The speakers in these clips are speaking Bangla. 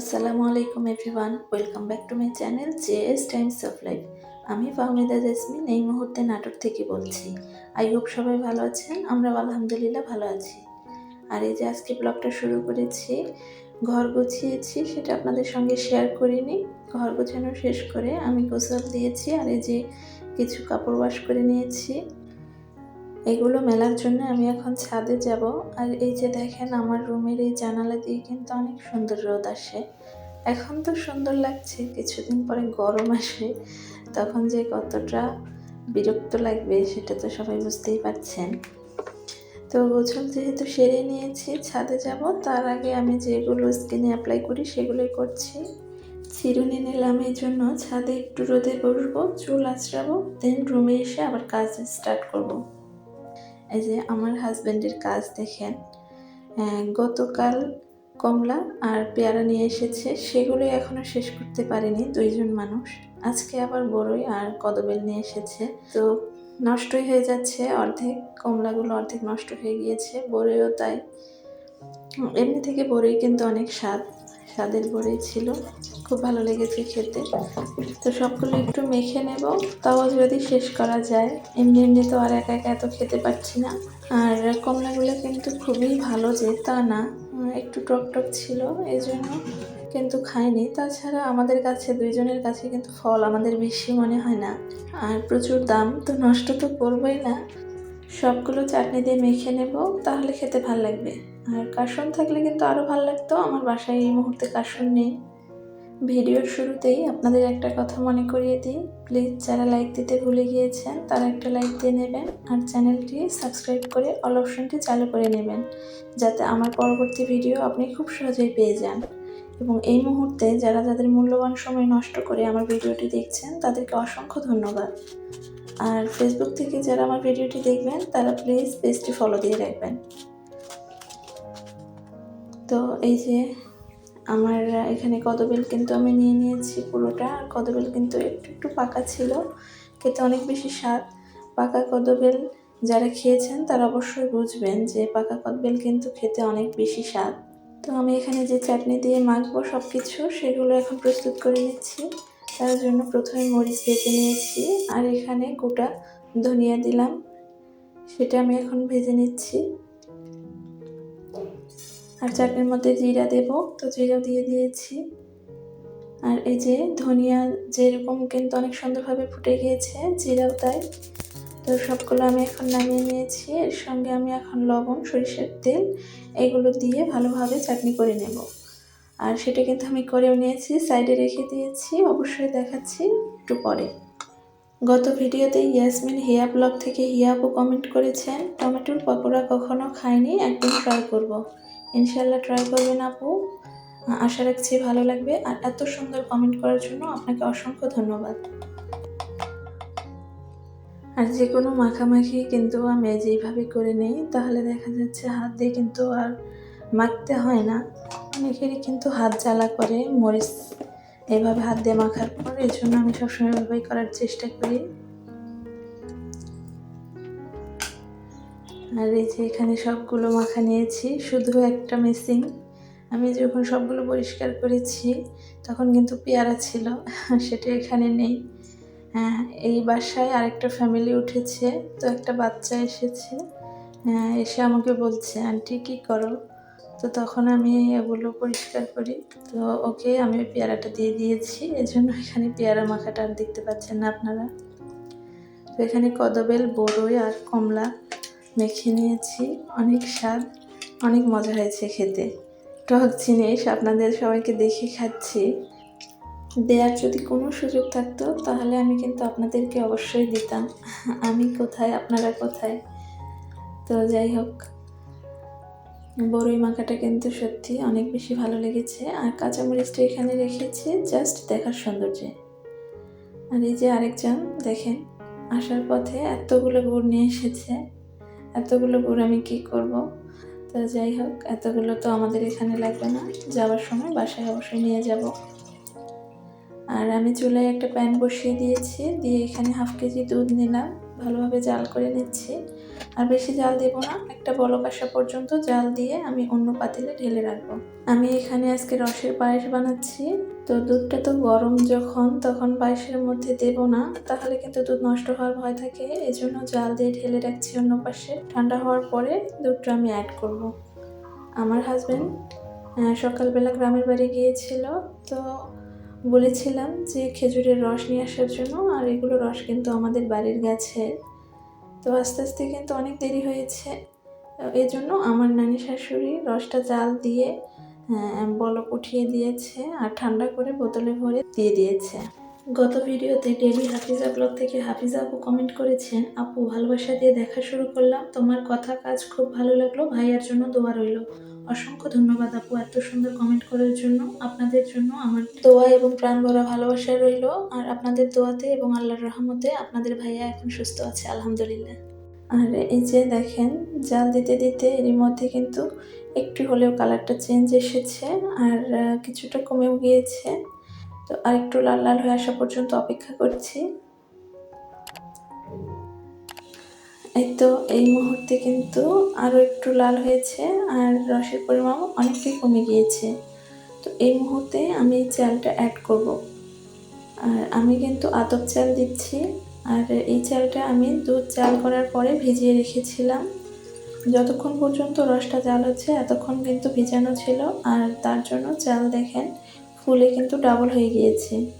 আসসালামু আলাইকুম everyone, welcome back to my channel JS times of life. আমি ফাহমিদা জেসমিন, এই মুহূর্তে নাটক থেকে বলছি। আই হোপ সবাই ভালো আছেন আমরা আলহামদুলিল্লাহ ভালো আছি। আর এই যে আজকে ব্লগটা শুরু করেছি, ঘর গুছিয়েছি, সেটা আপনাদের সঙ্গে শেয়ার করিনি। ঘর গোছানো শেষ করে আমি গোসল দিয়েছি, আর এই যে কিছু কাপড় ওয়াশ করে নিয়েছি। এগুলো মেলার জন্য আমি এখন ছাদে যাব। আর এই যে দেখেন, আমার রুমের এই জানালা দিয়ে কিন্তু অনেক সুন্দর রোদ আসে। এখন তো সুন্দর লাগছে, কিছুদিন পরে গরম আসে। তখন যে কতটা বিরক্ত লাগবে সেটা তো সবাই বুঝতেই পারছেন। তো গোছল যেহেতু সেরে নিয়েছি, ছাদে যাব। তার আগে আমি যেগুলো স্কিনে অ্যাপ্লাই করি সেগুলোই করছি। চিরুনি নিলাম এই জন্য। ছাদে একটু রোদে বসবো, চুল আঁচড়াবো দেন রুমে এসে আবার কাজ স্টার্ট করব। এই যে আমার হাজব্যান্ডের কাজ দেখেন গতকাল কমলা আর পেয়ারা নিয়ে এসেছে সেগুলো এখনও শেষ করতে পারেনি দুইজন মানুষ। আজকে আবার বড়ই আর কদবেল নিয়ে এসেছে। তো নষ্টই হয়ে যাচ্ছে, অর্ধেক কমলাগুলো অর্ধেক নষ্ট হয়ে গিয়েছে, বড়ইও তাই। এমনি থেকে বড়ই কিন্তু অনেক স্বাদ। স্বাদের বড়ই ছিল। খুব ভালো লেগেছে খেতে। তো সবগুলো একটু মেখে নেব। তাও যদি শেষ করা যায়। এমনি এমনি তো আর একা একা এত খেতে পারছি না। আর কমলাগুলো কিন্তু খুবই ভালো যে, তা না। একটু টক টক ছিল এই জন্য কিন্তু খাইনি। তাছাড়া আমাদের কাছে, দুইজনের কাছে কিন্তু ফল আমাদের বেশি মনে হয় না। আর প্রচুর দাম, তো নষ্ট তো করবোই না। সবগুলো চাটনি দিয়ে মেখে নেব। তাহলে খেতে ভালো লাগবে। আর কাশন থাকলে কিন্তু আরও ভালো লাগতো। আমার বাসায় এই মুহূর্তে কাশন নেই। ভিডিওর শুরুতেই আপনাদের একটা কথা মনে করিয়ে দিই। প্লিজ যারা লাইক দিতে ভুলে গিয়েছেন, তারা একটা লাইক দিয়ে নেবেন আর চ্যানেলটি সাবস্ক্রাইব করে অল অপশনটি চালু করে নেবেন, যাতে আমার পরবর্তী ভিডিও আপনি খুব সহজেই পেয়ে যান। এবং এই মুহূর্তে যারা যাদের মূল্যবান সময় নষ্ট করে আমার ভিডিওটি দেখছেন, তাদেরকে অসংখ্য ধন্যবাদ। আর ফেসবুক থেকে যারা আমার ভিডিওটি দেখবেন, তারা প্লিজ পেজটি ফলো দিয়ে রাখবেন। তো এই যে আমার এখানে কদবেল কিন্তু আমি নিয়ে নিয়েছি পুরোটা। আর কদবেল কিন্তু একটু একটু পাকা ছিল, খেতে অনেক বেশি স্বাদ। পাকা কদবেল যারা খেয়েছেন তারা অবশ্যই বুঝবেন যে পাকা কদবেল কিন্তু খেতে অনেক বেশি স্বাদ। তো আমি এখানে যে চাটনি দিয়ে মাখবো সব কিছু সেগুলো এখন প্রস্তুত করে নিচ্ছি। তার জন্য প্রথমে মরিচ ভেজে নিয়েছি, আর এখানে গোটা ধনিয়া দিলাম। সেটা আমি এখন ভেজে নিচ্ছি। আর চাটনির মধ্যে জিরা দেব। তো জিরা দিয়ে দিয়েছি। আর এই যে ধনিয়া যেরকম কিন্তু অনেক সুন্দরভাবে ফুটে গিয়েছে, জিরাও তাই। তো সবগুলো আমি এখন নামিয়ে নিয়েছি। এর সঙ্গে আমি এখন লবণ, সরিষার তেল, এগুলো দিয়ে ভালোভাবে চাটনি করে নেব। আর সেটা কিন্তু আমি করেও নিয়েছি, সাইডে রেখে দিয়েছি। অবশ্যই দেখাচ্ছি একটু পরে। গত ভিডিওতে ইয়াসমিন হিয়া ব্লগ থেকে হিয়া আপু কমেন্ট করেছেন, টমেটোর পকোড়া কখনো খাইনি একদিন ট্রাই করব। ইনশাল্লাহ ট্রাই করবেন আপু। আশা রাখছি ভালো লাগবে। আর এত সুন্দর কমেন্ট করার জন্য আপনাকে অসংখ্য ধন্যবাদ। আর যে কোনো মাখামাখি কিন্তু আমি যেইভাবে করে নিই, তাহলে দেখা যাচ্ছে হাত দিয়ে কিন্তু আর মাখতে হয় না। অনেকেরই কিন্তু হাত জ্বালা করে, মরিচ এইভাবে হাত দিয়ে মাখার পর এই জন্য আমি সবসময় এভাবেই করার চেষ্টা করি। আর এই যে এখানে সবগুলো মাখা নিয়েছি, শুধু একটা মেশিন আমি যখন সবগুলো পরিষ্কার করেছি, তখন কিন্তু পেয়ারা ছিল, সেটা এখানে নেই। হ্যাঁ এই বাসায় আরেকটা ফ্যামিলি উঠেছে, তো একটা বাচ্চা এসেছে। হ্যাঁ এসে আমাকে বলছে, আন্টি, কী করো? তো তখন আমি এগুলো পরিষ্কার করি। তো ওকে আমি পেয়ারাটা দিয়ে দিয়েছি, এজন্য এখানে পেয়ারা মাখাটা আর দেখতে পাচ্ছেন না আপনারা। তো এখানে কদবেল, বড়ই আর কমলা। মেখে নিয়েছি, অনেক স্বাদ, অনেক মজা হয়েছে খেতে। টক জিনিস আপনাদের সবাইকে দেখে খাচ্ছি। দেওয়ার যদি কোনো সুযোগ থাকতো, তাহলে আমি কিন্তু আপনাদেরকে অবশ্যই দিতাম। আমি কোথায়, আপনারা কোথায়? তো যাই হোক, বড়ই মাখাটা কিন্তু সত্যি অনেক বেশি ভালো লেগেছে। আর কাঁচামরিচটা এখানে রেখেছি, জাস্ট দেখার সৌন্দর্যে। আর এই যে আরেকজন, দেখেন, আসার পথে এতগুলো গুড় নিয়ে এসেছে। এতগুলো গুড় আমি কী করব? তো যাই হোক, এতগুলো তো আমাদের এখানে লাগবে না। যাওয়ার সময় বাসায় অবশ্যই নিয়ে যাব। আর আমি চুলায় একটা প্যান বসিয়ে দিয়েছি। দিয়ে এখানে হাফ কেজি দুধ নিলাম। ভালোভাবে জাল করে নিচ্ছি। আর বেশি জাল দেব না। একটা বলক আসা পর্যন্ত জাল দিয়ে আমি অন্য পাতিলে ঢেলে রাখব। আমি এখানে আজকে রসের পায়েস বানাচ্ছি। তো দুধটা তো গরম যখন, তখন পায়েসের মধ্যে দেব না। তাহলে কিন্তু দুধ নষ্ট হওয়ার ভয় থাকে। এই জন্য জাল দিয়ে ঢেলে রাখছি অন্য পাশে। ঠান্ডা হওয়ার পরে দুধটা আমি অ্যাড করব। আমার হাজব্যান্ড সকালবেলা গ্রামের বাড়ি গিয়েছিল। তো বলেছিলাম যে খেজুরের রস নিয়ে আসার জন্য। আর এগুলো রস কিন্তু আমাদের বাড়ির গাছের। তো আস্তে আস্তে কিন্তু অনেক দেরি হয়েছে। এই জন্য আমার নানি শাশুড়ি রসটা জাল দিয়ে বলক উঠিয়ে দিয়েছে আর ঠান্ডা করে বোতলে ভরে দিয়ে দিয়েছে। গত ভিডিওতে ডেলি হাফিজা ব্লগ থেকে হাফিজা আপু কমেন্ট করেছেন, আপু ভালোবাসা দিয়ে দেখা শুরু করলাম। তোমার কথা কাজ খুব ভালো লাগল। ভাইয়ার জন্য দোয়া রইল। অসংখ্য ধন্যবাদ আপু এত সুন্দর কমেন্ট করার জন্য। আপনাদের জন্য আমার দোয়া এবং প্রাণ ভরা ভালোবাসা রইল। আর আপনাদের দোয়াতে এবং আল্লাহর রহমতে আপনাদের ভাইয়া এখন সুস্থ আছে, আলহামদুলিল্লাহ। আর এই যে দেখেন, জাল দিতে দিতে এরই মধ্যে কিন্তু একটু হলেও কালারটা চেঞ্জ এসেছে আর কিছুটা কমেও গিয়েছে। তো আর একটু লাল লাল হয়ে আসা পর্যন্ত অপেক্ষা করছি। এই তো, এই মুহূর্তে কিন্তু আরও একটু লাল হয়েছে আর রসের পরিমাণ অনেকটাই কমে গিয়েছে। তো এই মুহূর্তে আমি চালটা অ্যাড করব। আর আমি কিন্তু আতপ চাল দিচ্ছি। আর এই চালটা আমি দুধ চাল করার পরে ভিজিয়ে রেখেছিলাম। যতক্ষণ পর্যন্ত রসটা জাল হচ্ছে, এতক্ষণ কিন্তু ভিজানো ছিল। আর তার জন্য চাল দেখেন, ফুলে কিন্তু ডাবল হয়ে গিয়েছে।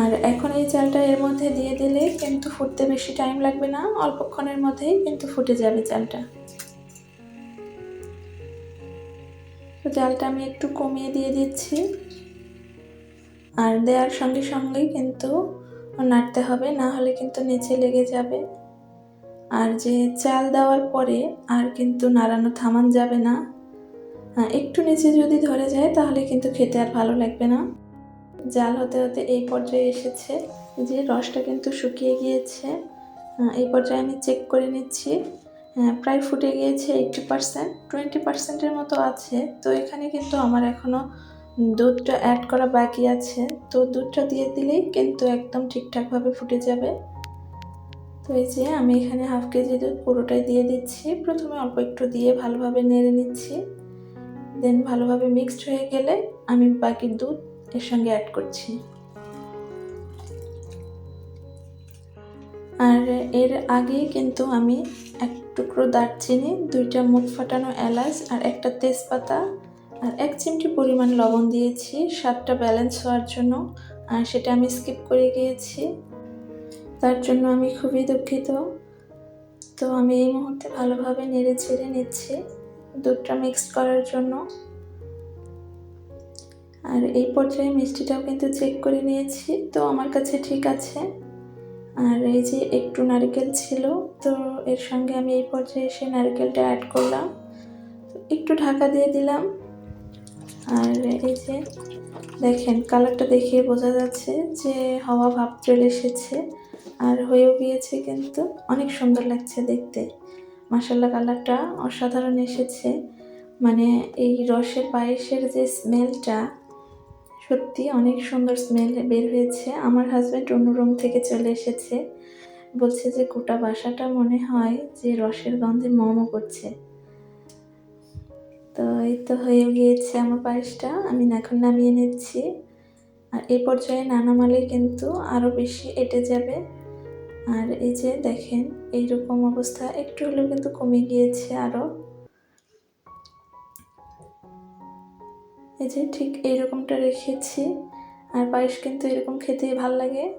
আর এখন এই চালটা এর মধ্যে দিয়ে দিলে কিন্তু ফুটতে বেশি টাইম লাগবে না, অল্পক্ষণের মধ্যেই কিন্তু ফুটে যাবে চালটা। তো চালটা আমি একটু কমিয়ে দিয়ে দিচ্ছি। আর দেওয়ার সঙ্গে সঙ্গেই কিন্তু নাড়তে হবে, না হলে কিন্তু নিচে লেগে যাবে। আর যে চাল দেওয়ার পরে আর কিন্তু নাড়ানো থামান যাবে না। একটু নিচে যদি ধরে যায় তাহলে কিন্তু খেতে আর ভালো লাগবে না। জাল হতে হতে এই পর্যায়ে এসেছে যে রসটা কিন্তু শুকিয়ে গিয়েছে। এই পর্যায়ে আমি চেক করে নিচ্ছি। প্রায় ফুটে গিয়েছে এইটটি পার্সেন্ট টোয়েন্টি পার্সেন্টের মতো আছে। তো এখানে কিন্তু আমার এখনও দুধটা অ্যাড করা বাকি আছে। তো দুধটা দিয়ে দিলেই কিন্তু একদম ঠিকঠাকভাবে ফুটে যাবে। তো এই যে আমি এখানে হাফ কেজি দুধ পুরোটাই দিয়ে দিচ্ছি। প্রথমে অল্প একটু দিয়ে ভালোভাবে নেড়ে নিচ্ছি। দেন ভালোভাবে মিক্সড হয়ে গেলে আমি বাকি দুধ এর সঙ্গে অ্যাড করছি। আর এর আগেই কিন্তু আমি এক টুকরো দারচিনি, দুইটা মুখ ফাটানো এলাচ আর একটা তেজপাতা আর এক চিমটি পরিমাণ লবণ দিয়েছি। স্বাদটা ব্যালেন্স হওয়ার জন্য আর সেটা আমি স্কিপ করে গিয়েছি। তার জন্য আমি খুবই দুঃখিত। তো আমি এই মুহূর্তে ভালোভাবে নেড়ে ছেড়ে নিচ্ছি। দুধটা মিক্স করার জন্য। আর এই পর্যায়ে মিষ্টিটাও কিন্তু চেক করে নিয়েছি, তো আমার কাছে ঠিক আছে। আর এই যে একটু নারকেল ছিল, তো এর সঙ্গে আমি এই পর্যায়ে এসে নারকেলটা অ্যাড করলাম। একটু ঢাকা দিয়ে দিলাম। আর এই যে দেখেন কালারটা দেখিয়ে বোঝা যাচ্ছে যে হাওয়া ভাব চলে এসেছে, আর হয়েও গিয়েছে কিন্তু। অনেক সুন্দর লাগছে দেখতে। মাসাল্লা কালারটা অসাধারণ এসেছে। মানে এই রসের পায়েসের যে স্মেলটা সত্যি অনেক সুন্দর স্মেল বের হয়েছে। আমার হাজব্যান্ড অন্য রুম থেকে চলে এসেছে। বলছে যে গোটা বাসাটা মনে হয় যে রসের গন্ধে মমো করছে। তো এই তো হয়ে গিয়েছে আমার পায়েসটা আমি এখন নামিয়ে নিচ্ছি। আর এই পর্যায়ে নানামালে কিন্তু আরও বেশি এটে যাবে। আর এই যে দেখেন, এইরকম অবস্থা। একটু হলেও কিন্তু কমে গিয়েছে আরও এই যে ঠিক এইরকমটা রেখেছি। আর পায়েস কিন্তু এরকম খেতেই ভালো লাগে।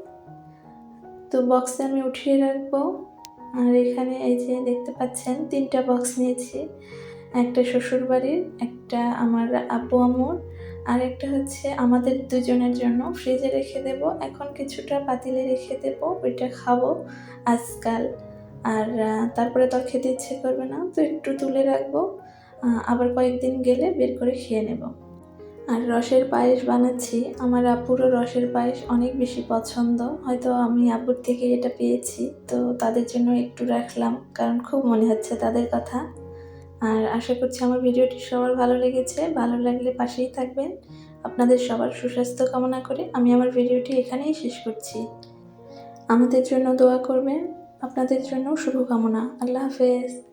তো বক্সে আমি উঠিয়ে রাখব। আর এখানে এই যে দেখতে পাচ্ছেন, তিনটা বক্স নিয়েছি। একটা শ্বশুর বাড়ির একটা আমার আপু আমুর আর একটা হচ্ছে আমাদের দুজনের জন্য। ফ্রিজে রেখে দেব। এখন কিছুটা পাতিলে রেখে দেব। ওইটা খাব আজকাল। আর তারপরে তো খেতে ইচ্ছে করবে না। তো একটু তুলে রাখব। আবার কয়েকদিন গেলে বের করে খেয়ে নেব। আর রসের পায়েস বানাচ্ছি। আমার আব্বুরও রসের পায়েস অনেক বেশি পছন্দ। হয়তো আমি আপুর থেকে এটা পেয়েছি, তো তাদের জন্য একটু রাখলাম, কারণ খুব মনে হচ্ছে তাদের কথা। আর আশা করছি আমার ভিডিওটি সবার ভালো লেগেছে। ভালো লাগলে পাশেই থাকবেন। আপনাদের সবার সুস্বাস্থ্য কামনা করে আমি আমার ভিডিওটি এখানেই শেষ করছি। আমাদের জন্য দোয়া করবেন। আপনাদের জন্য শুভকামনা। আল্লাহ হাফেজ।